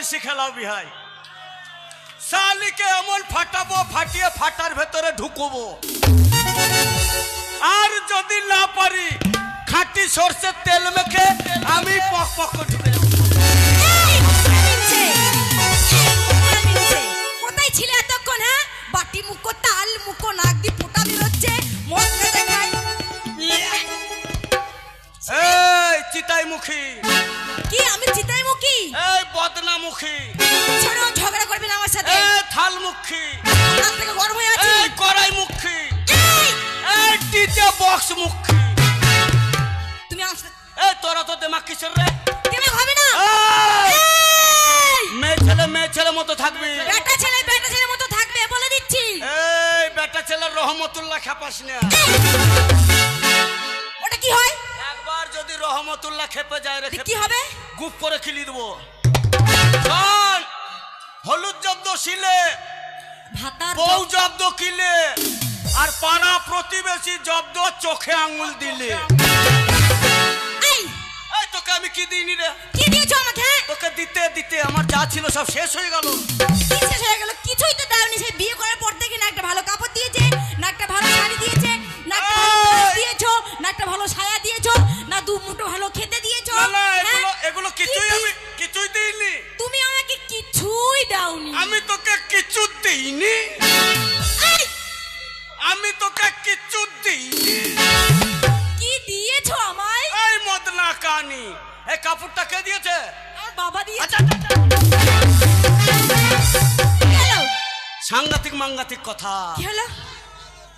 Mobile শিখেলাও বিহাই। শালিকে এমন ফাটাবো ফাটিয়ে ফাটার ভেতরে ঢুকবো। আর যদি না পারি খাঁটি সর্ষের তেল মেখে আমি পক পক ঢুকে কোথায় ছিলে এতক্ষণ হ্যাঁ? বাটি মুখো তাল মুখো নাক দিয়ে পোটা বেরোচ্ছে মদ খেতে খাই এই চিতাই মুখী কি? আমি চিতাই মুখী এই বদনা মুখী ছোড়ো ঝগড়া করবে না আমার সাথে। এই থাল মুখী আজ থেকে গর্ব হয়ে আছি। এই কড়াই মুখী এই, ডিজে বক্স মুখী তুমি আমার এই তোরা তো দেমাক কিসের রে? তুমি হবে না? মেয়ে ছেলে মেয়ে ছেলে মতো থাকবি। বেটা ছেলে বেটা ছেলের মতো থাকবে বলে দিচ্ছি। এই বেটা ছেলের রহমতুল্লাহ খেপাস না ওটা কি হয়? রহমতুল্লাহ খেপে যায় রে এ কি হবে? গুপ করে খিলি দেবো। হলুদ জব্দ শিলে বউ জব্দ। কিলে আর পাড়া প্রতিবেশী জব্দ চোখে আঙ্গুল দিলে। তোকে আমি কি দিইনি রে? কি দিয়েছ আমাকে? তোকে দিতে দিতে আমার যা ছিল সব শেষ হয়ে গেল। কি শেষ হয়ে গেল? কিছুই তো দাওনি। সেই বিয়ে করার পর থেকে না একটা ভালো কাপড় দিয়েছে না একটা ভালো শাড়ি দিয়েছে না একটা ভালো দিয়েছ না একটা ভালো সায়া দিয়েছ না দু মুঠো ভালো খেতে দিয়েছ? না না হ্যাঁ? এগুলো এগুলো কিছুই আমি কিছুই দিইনি। তুমি আমাকে কিছুই দাওনি। আমি তোকে কিছু দিইনি। আমি তোকে কিছু দিইনি। কি দিয়েছ আমায়? এই মদনা কানি। এই কাপড়টা কে দিয়েছে? বাবা দিয়েছে। আচ্ছা আচ্ছা, আচ্ছা। সাংঘাতিক মাঙ্গাতিক কথা। কি হলো?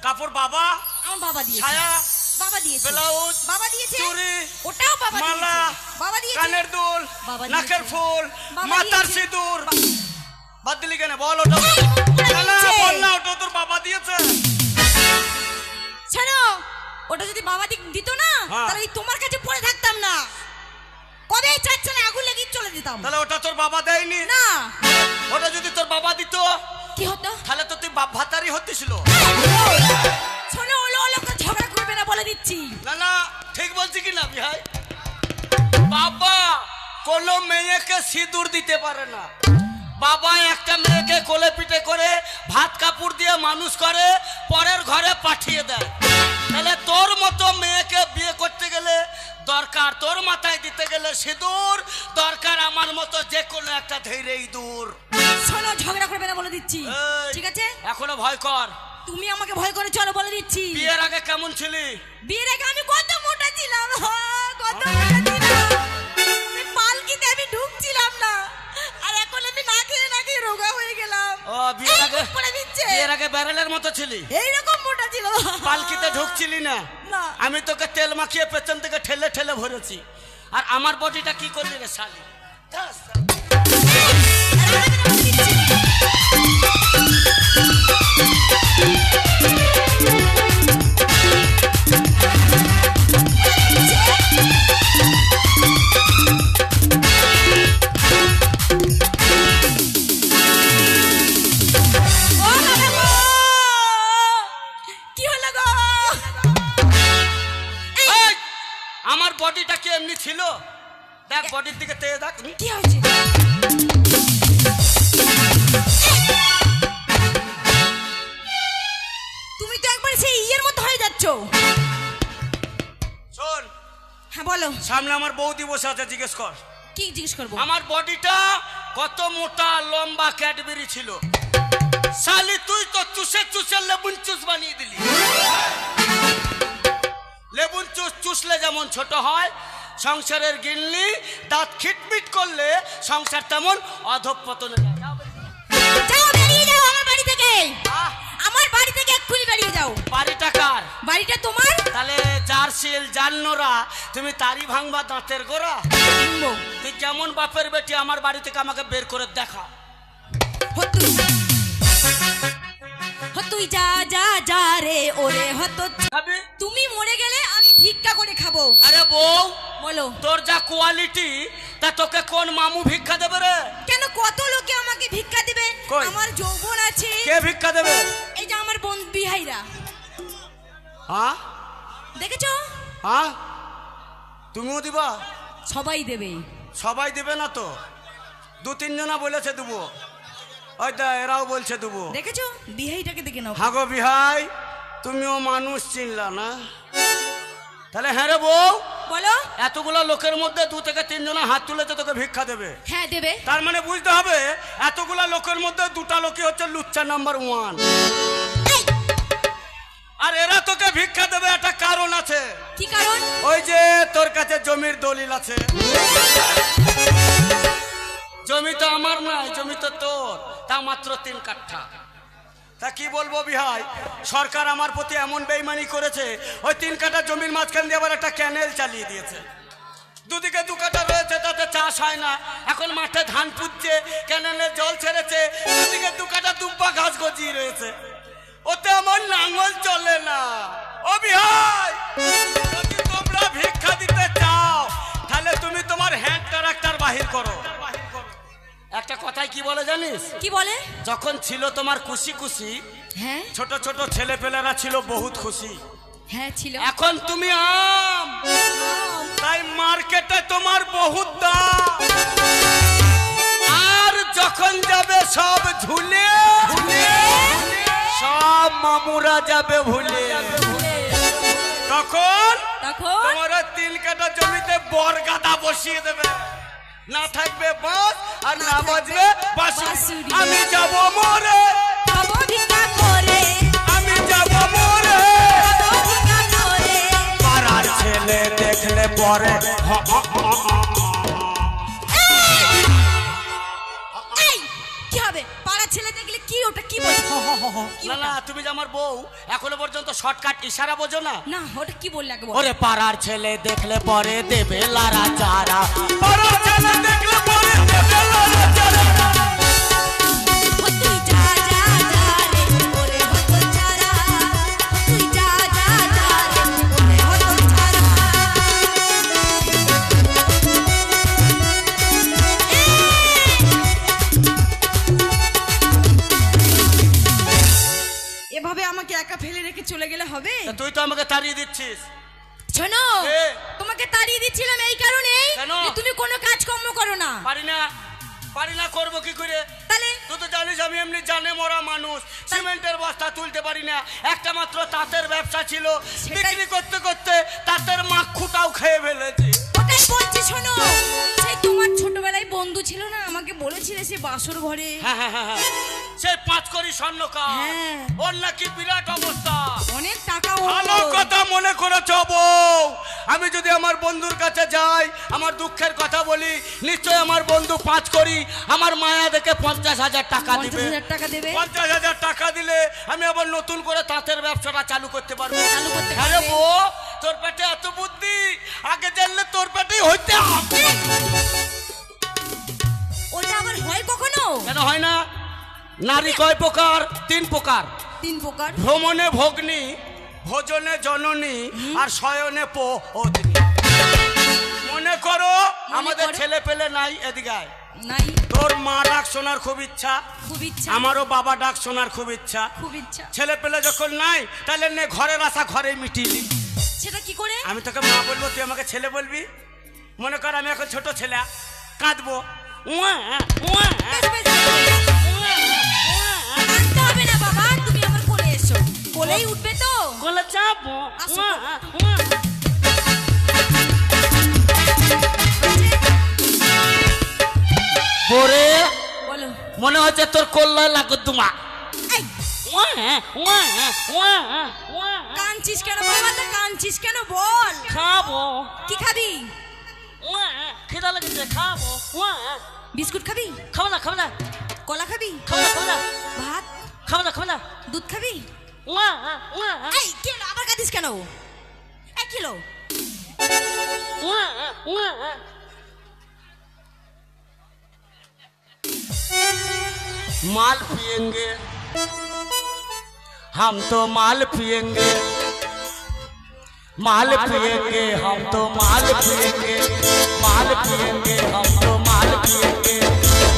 কাপড় বাবা আমার বাবা দিয়েছে। ছায়া বাবা দিয়েছে। ব্লাউজ বাবা দিয়েছে। চুড়ি ওটাও বাবা মালা বাবা দিয়েছে। কানের দুল নাকের। ফুল মাথার সিঁদুর। বাদ দিলি কেন? বল ওটা। না, না, বল না ওটা তোর বাবা দিয়েছে। ছাড়ো। ওটা যদি বাবা দিত না হ্যাঁ। তাহলে তোমার কাছে পড়ে থাকতাম না। কবে চার চালে আগুন লাগিয়ে চলে যেতাম? তাহলে ওটা তোর বাবা দেয়নি? না। ওটা যদি তোর বাবা দিত কি হতো? তাহলে তো তুই ভাতারি হতেছিল বলে দিচ্ছি। না না ঠিক বলছি কি না ভাই বাবা কোনো মেয়েকে সিঁদুর দিতে পারে না। বাবা একটা মেয়েকে কোলে পিঠে করে ভাত কাপড় দিয়ে মানুষ করে পরের ঘরে পাঠিয়ে দেয়। তাহলে তোর মতো মেয়েকে বিয়ে করতে গেলে দরকার তোর মাথায় দিতে গেলে সিঁদুর দরকার আমার মতো যে কোনো একটা ধৈর্য ইঁদুর শোনো ঝগড়া করবে না বলে দিচ্ছি। ঠিক আছে? এখনও ভয় কর। তুমি আমাকে ভয় করে চলো বলে দিচ্ছি বিয়ের আগে কেমন ছিলি বিয়ের আগে আমি কত মোটা ছিলাম হ্যাঁ, কত মোটা ছিলাম পালকিতে আমি ঢুকছিলাম না আর এখন আমি না খেয়ে না খেয়ে রোগা হয়ে গেলাম ও বিয়ের আগে করে দিচ্ছে বিয়ের আগে ব্যারেলের মতো ছিলি এইরকম মোটা ছিল পালকিতে ঢুকছিলি না না। আমি তোকে তেল মাখিয়ে পেছন থেকে ঠেলে ঠেলে ভরেছি আর আমার বডিটা কি করলি রে শালি ধ্যাস। বডিটা কি এমনি ছিল? দেখ বডির দিকে তেয়ে দেখ। কি হয়েছে? তুমি তো একবার সেই ইয়ের মতো হয়ে যাচ্ছ। শোন। হ্যাঁ বলো। সামনে আমার বৌদি বসে আছে জিজ্ঞেস কর। কি জিজ্ঞেস করব? আমার বডিটা কত মোটা লম্বা ক্যাডবেরি ছিল? শালি তুই তো চুষে চুষে লেবুন চুষ বানিয়ে দিলি। লেবুন চুষ চুষলে যেমন ছোট হয় সংসারের গিনলি দাঁত খিটমিট করলে সংসার তেমন অধঃপতনে বাড়িটা কার? বাড়িটা তোমার? তাহলে তুমি তারি ভাঙবা দাঁতের গোড়া? তুই কেমন বাপের বেটি আমার বাড়ি থেকে আমাকে বের করে দেখা? যা ওরে হত খাবি? তুমি মরে গেলে আমি ভিক্ষা করে খাব। আরে বউ বলো। তোর যা কোয়ালিটি তা তোকে কোন মামু ভিক্ষা দেবে রে? কেন কত লোকে আমাকে ভিক্ষা দিবে? আমার যৌবন আছে। কে ভিক্ষা দেবে? এই যে আমার বোন বিহাইরা। হ্যাঁ দেখেছ? হ্যাঁ তুমিও দিবা? সবাই দেবে। সবাই দেবে না তো? দু তিনজনা বলেছে দেবো। ওই দা এরাও বলছে দেবো। দেখেছ? বিহাইটাকে দেখে নাও। হাগো বিহাই। তুমিও মানুষ চিনলা না? তাহলে হ্যাঁ রে বউ বলো। এতগুলো লোকের মধ্যে দু থেকে তিনজনা হাত তুলেছে তোকে ভিক্ষা দেবে। হ্যাঁ দেবে। তার মানে বুঝতে হবে এতগুলা লোকের মধ্যে দুটা লোকই হচ্ছে লুচ্চা নাম্বার ওয়ান আর এরা তোকে ভিক্ষা দেবে একটা কারণ আছে। কি কারণ? ওই যে তোর কাছে জমির দলিল আছে। জমি তো আমার নয় জমি তো তোর। তা মাত্র তিন কাঠা। তা কি বলব বিহাই? সরকার আমার প্রতি এমন বেইমানি করেছে, ওই তিন কাঠা জমির মাঝখান দিয়ে আবার একটা ক্যানেল চালিয়ে দিয়েছে। দুদিকে দু কাঠা রয়েছে, তাতে চাষ হয় না। এখন মাঠে ধান পুঁতছে ক্যানেলে জল ছেড়েছে, দুদিকে দু কাটা দুব্বা ঘাস গজিয়ে রয়েছে। ওতে আমার নাঙল চলে না। ও বিহাই, যদি তোমরা ভিক্ষা দিতে চাও, তাহলে তুমি তোমার হ্যান্ড ট্রাক্টর বাহির করো। একটা কথাই কি বলে জানিস? কি বলে? যখন ছিল তোমার খুশি খুশি হ্যাঁ। ছোট ছোট ছেলেপেলেরা ছিল বহুত খুশি। হ্যাঁ ছিল। এখন তুমি আম। তাই মার্কেটে তোমার বহুত দাম। আর যখন যাবে সব ঝুলে সব মামুরা যাবে ভুলে। তখন তখন? তোমার তিন কাটা জমিতে বর গাদা বসিয়ে দেবে। না থাকবে বাস আর না বাজবে বাঁশুরি। আমি যাব মরে হ আমি যাব মরে পাড়ার ছেলে দেখলে পরে। না না তুমি যে আমার বউ এখনও পর্যন্ত শর্টকাট ইশারা বোঝো না। না ওটা কি বললে ওরে পাড়ার ছেলে দেখলে পরে দেবে লারা চারা। পাড়ার ছেলে দেখলে পরে দেবে লারা চারা। না একটা মাত্র তাঁতের ব্যবসা ছিল। বিক্রি করতে করতে তাঁতের মাখুটাও খেয়ে ফেলেছি। ওটাই বলছি শোনো সেই তোমার ছোটবেলায় বন্ধু ছিল না আমাকে বলেছিলে সে বাসর ঘরে হ্যাঁ হ্যাঁ হ্যাঁ হ্যাঁ। সেই পাঁচ করি স্বর্ণকার হ্যাঁ। ওর নাকি বিরাট অবস্থা অনেক টাকা ওর। ভালো কথা মনে করেছ বউ আমি যদি আমার বন্ধুর কাছে যাই আমার দুঃখের কথা বলি নিশ্চয় আমার বন্ধু পাঁচ করি আমার মায়া দেখে পঞ্চাশ হাজার টাকা পঞ্চাশ দিবে হাজার টাকা দেবে পঞ্চাশ হাজার টাকা দিলে আমি আবার নতুন করে তাঁতের ব্যবসাটা চালু করতে পারব চালু করতে আরে পারবে। বউ তোর পেটে এত বুদ্ধি? আগে জানলে তোর পেটেই হইতে হবে। ওটা আবার হয় কখনো? কেন হয় না? নারী কয় প্রকার? তিন প্রকার। তিন প্রকার। ভ্রমণে ভগ্নি ভোজনে জননী আর শয়নে পো অগ্নি। মনে করো আমাদের ছেলে পেলে নাই এদিকে আয়। নাই। তোর মা ডাক শোনার খুব ইচ্ছা। খুব ইচ্ছা। আমারও বাবা ডাক শোনার খুব ইচ্ছা। খুব ইচ্ছা। ছেলে পেলে যখন নাই তাহলে নে ঘরের আশা ঘরেই মিটিলি সেটা কি করে? আমি তোকে মা বলব তুই আমাকে ছেলে বলবি? মনে কর আমি এখন ছোট ছেলে কাঁদবো। হবে না বাবা তুমি আমার কোলে এসো। কোলেই উঠবে তো। চাপো মনে হচ্ছে তোর কল্যাণ লাগো তোমা কাঁদছিস কেন বাবা তো কাঁদছিস কেন বল খাবো কি খাবি খিদা লেগেছে খাবো বিস্কুট খাবি খাবো না খাবো না কলা খাবি খাবো না খাবো না ভাত খাবো না খাবো না দুধ খাবি এই কি হলো আবার কাঁদিস কেন এই কি হলো माल पिएंगे हम तो माल पिएँगे माल पिएँगे हम तो माल पिएँगे माल पिएँगे हम तो माल पिएँगे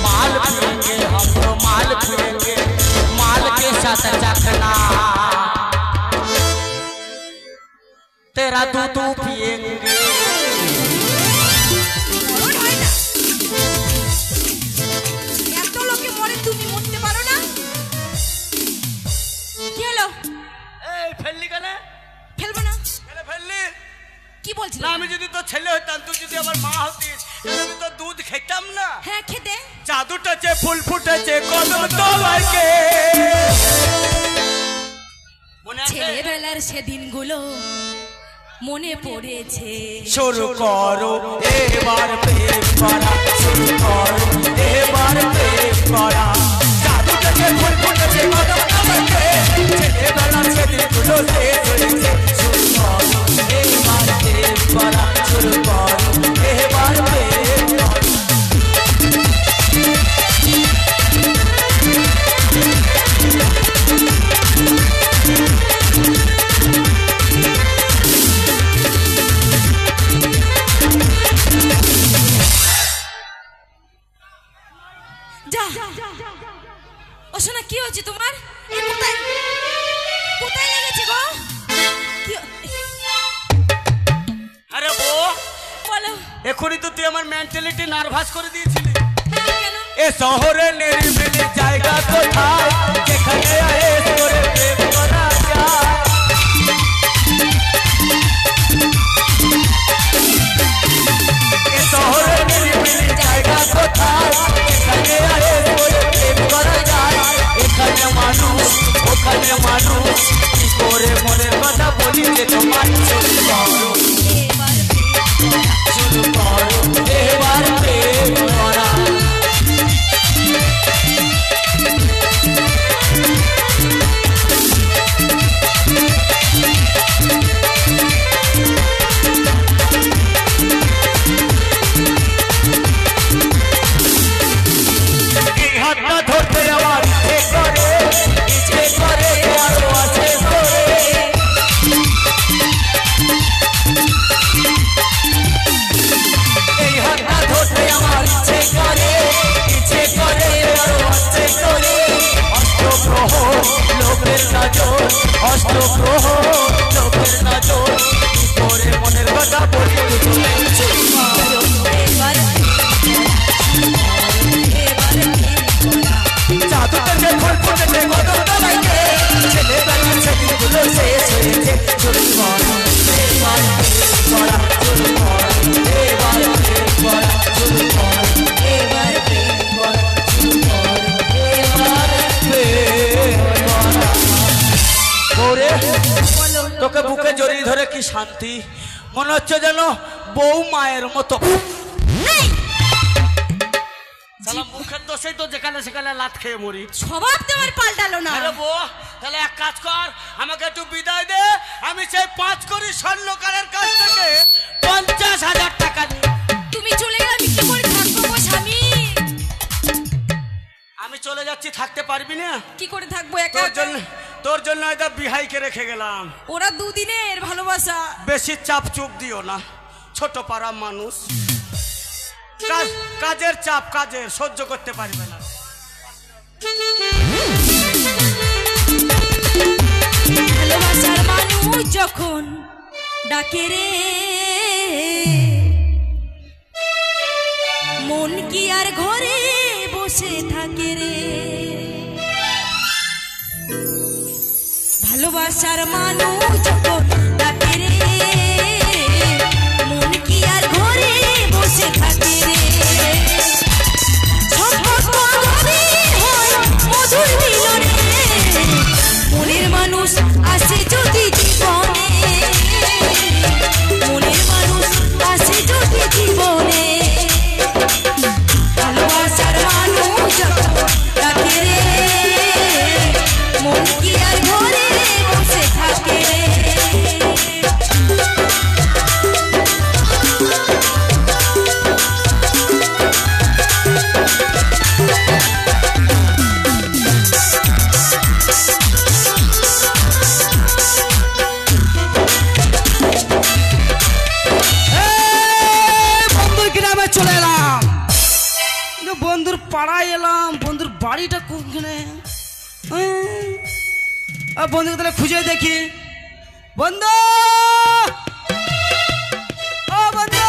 माल पिएँगे हम तो माल पिएँगे माल के साथ चखना। तेरा दूध पिएँगे যদি তোর ছেলে হইতাম তুই যদি আমার মা হতিস আমি তো দুধ খেতাম না। হ্যাঁ খেতে। জাদুটাছে ফুল ফুটেছে কদম তলাকে মনে ছেলেবেলার সেদিনগুলো মনে পড়েছে। শুরু করো এবার প্রেম করা শুরু করো এবার প্রেম করা। জাদুটাকে ফুল ফুটেছে কদম তলাকে ছেলেবেলা সেদিনগুলো শেষ হয়েছে এখনই তো তুই আমার মেন্টালিটি নার্ভাস করে দিয়েছিলি। এ শহরে নিরিবিলি জায়গা কোথায় যেখানে এ শহরে জায়গা কোথায় যেখানে আয়েস করে প্রেম করা যায়। এখানে মানুষ, ওখানে মানুষ, কি করে মনের কথা বলিতে তোমার নজর অষ্টপ্রহ লোকের নজর করে মনের কথা বলি তুমি এবার এবার জাদুটাকে ফুল ফুটেছে কদম তলাইতে ছেলেবেলা সেদিনগুলো শেষ হয়েছে ধরে কি শান্তি? মনে হচ্ছে যেন বউ মায়ের মতো। মুখের দোষেই তো যেখানে সেখানে লাত খেয়ে মরি। স্বভাব তোমার পাল্টালো না। আরে বউ তাহলে এক কাজ কর আমাকে একটু বিদায় দে। আমি সেই পাঁচ কোটি স্বর্ণকারের কাছ থেকে পঞ্চাশ হাজার টাকা। তুমি চলে গেলে আমি কি করে থাকব গো স্বামী? আমি চলে যাচ্ছি থাকতে পারবি না? কি করে থাকব একা একা? জন্য তোর জন্য হয়তো বিহাইকে রেখে গেলাম। ওরা দুদিনের ভালোবাসা। বেশি চাপ চুপ দিও না। ছোট পাড়া মানুষ। কাজ- কাজের চাপ কাজের সহ্য করতে পারবে না। ভালোবাসার মানুষ যখন ডাকে রে ভালোবাসার বন্ধুর পাড়ায় এলাম বন্ধুর বাড়িটা কোনখানে? বন্ধুকে তাহলে খুঁজে দেখি। বন্ধু! ও বন্ধু!